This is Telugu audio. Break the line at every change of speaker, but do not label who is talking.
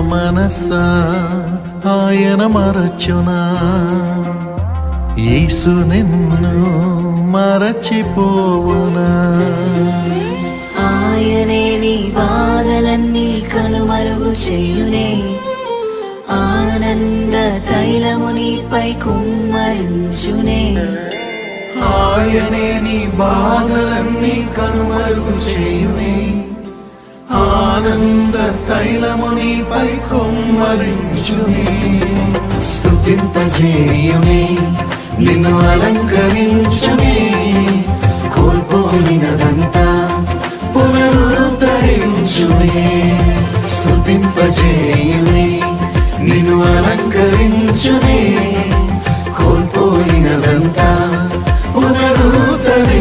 మనసా ఆయన మరచునా? యేసు నిన్ను మరచిపోవునా?
ఆయనే నీ బాధలన్నీ కనుమరుగు చేయునే. ఆనంద తైలము నీపై కుమ్మరించునే.
ఆయనే నీ బాధలన్నీ కనుమరుగు చేయునే. ఆనంద తైలముని పై కొమ్మరించుని. స్థుతింపజేయుని నిన్ను అలంకరించుని కోల్పోలినదంతా పునరుద్ధరించుని స్థుతింపజేయుని నిన్ను అలంకరించుని కోల్పోయినదంతా పునరుద్ధరించుని